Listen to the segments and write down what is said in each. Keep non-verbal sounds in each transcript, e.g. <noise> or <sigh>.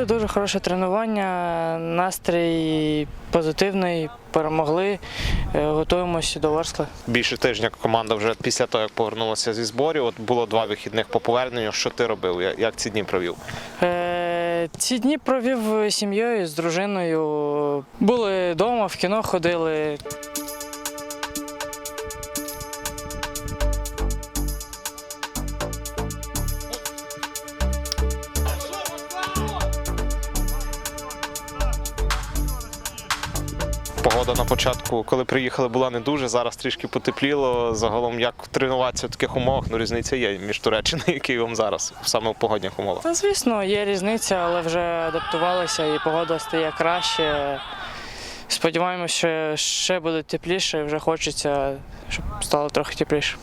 Провели дуже хороше тренування, настрій позитивний, перемогли. Е, Готуємося до Ворскли. Більше тижня команда вже після того, як повернулася зі зборів. От було два вихідних по поверненню. Що ти робив? Як ці дні провів? Е, Ці дні провів з сім'єю, з дружиною. Були вдома, в кіно ходили. Погода на початку, коли приїхали, була не дуже. Зараз трішки потепліло. Загалом, як тренуватися в таких умовах, ну різниця є між Туреччиною і Києвом зараз, саме в погодних умовах. Та, звісно, є різниця, але вже адаптувалися і погода стає краще. Сподіваємося, що ще буде тепліше, вже хочеться, щоб стало трохи тепліше.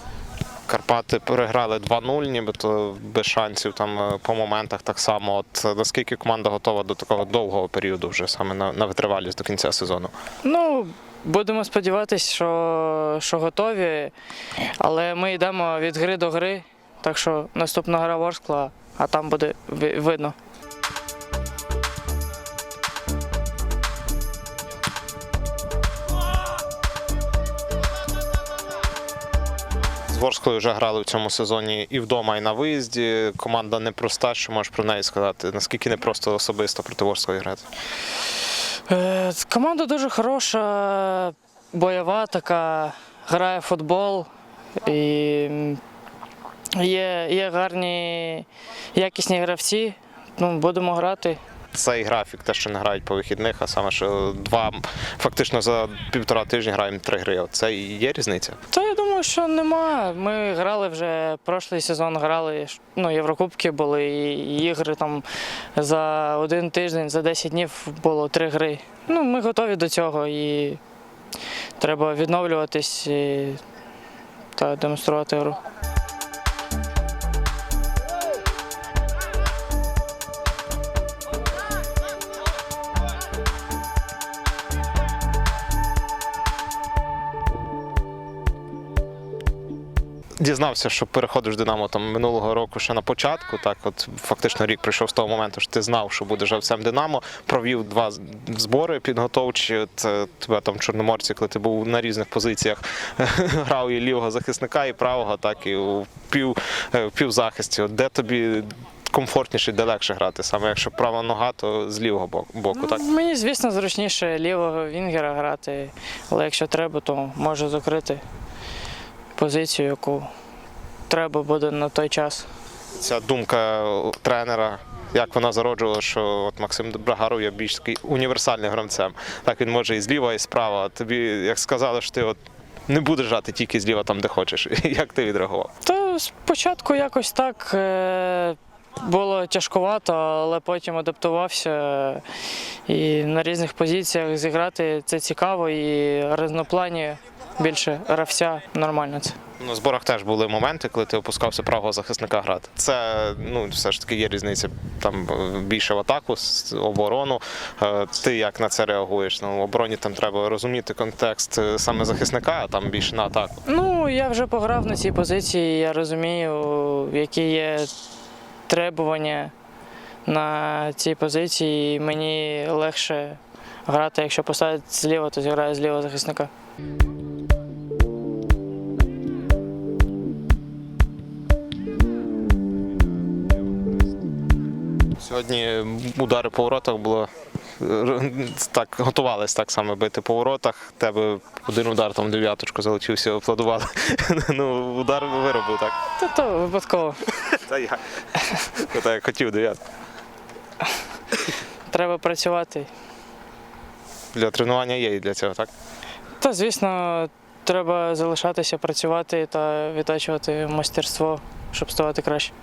Карпати переграли 2-0, нібито без шансів там е, по моментах так само. От е, наскільки команда готова до такого довгого періоду, вже саме на, на витривалість до кінця сезону? Ну, будемо сподіватися, що, що готові, але ми йдемо від гри до гри, так що наступна гра Ворскла, а там буде видно. З Ворсклою вже грали в цьому сезоні і вдома, і на виїзді. Команда непроста, що можеш про неї сказати. Наскільки непросто особисто проти Ворської грати? Е, команда дуже хороша, бойова така, грає в футбол. І є, є гарні, якісні гравці. Ну, будемо грати. Цей графік, те, що не грають по вихідних, а саме що два фактично за півтора тижня граємо три гри. Це і є різниця. Та я думаю, що нема. Ми грали вже прошлий сезон, грали ну, Єврокубки були і ігри там за один тиждень, за 10 днів було три гри. Ну, ми готові до цього і треба відновлюватись і, та демонструвати гру. Дізнався, що переходиш в Динамо там минулого року ще на початку. Так, от фактично рік прийшов з того моменту, що ти знав, що будеш гравцем Динамо. Провів два збори підготовчі. От, е, тебе там в Чорноморці, коли ти був на різних позиціях, <laughs> грав і лівого захисника, і правого, так і у пів, е, в півзахисті. От Де тобі комфортніше, де легше грати? Саме якщо права нога, то з лівого боку, так? Мені, звісно, зручніше лівого вінгера грати, але якщо треба, то можу закрити позицію, яку треба буде на той час. Ця думка тренера. Як вона зароджувала, що от Максим Брагаров є більш такий універсальним гравцем. Так він може і зліва, і справа. Тобі як сказали, що ти от не будеш грати тільки зліва там, де хочеш. <laughs> Як ти відреагував? Та спочатку якось так е, було тяжкувато, але потім адаптувався. І на різних позиціях зіграти це цікаво і різноплані більше гравця нормально це. На зборах теж були моменти, коли ти опускався правого захисника грати. Це ну все ж таки є різниця там е, більше в атаку, оборону. Е, Ти як на це реагуєш? Ну, в обороні там треба розуміти контекст е, саме захисника, а там більше на атаку. Ну, я вже пограв на цій позиції, я розумію, які є требування на цій позиції, і мені легше грати, якщо поставити зліва, то зіграю зліва захисника. Сьогодні удари по воротах було. е, Так, готувались так само бити по воротах. Тебе один удар там дев'яточку залетів, всі аплодували. <laughs> Ну, удар виробив, так? Та то випадково. Та я. Та я хотів дев'ятку. Треба працювати. Для тренування є і для цього, так? Та, звісно, треба залишатися, працювати та відтачувати майстерство, щоб ставати краще.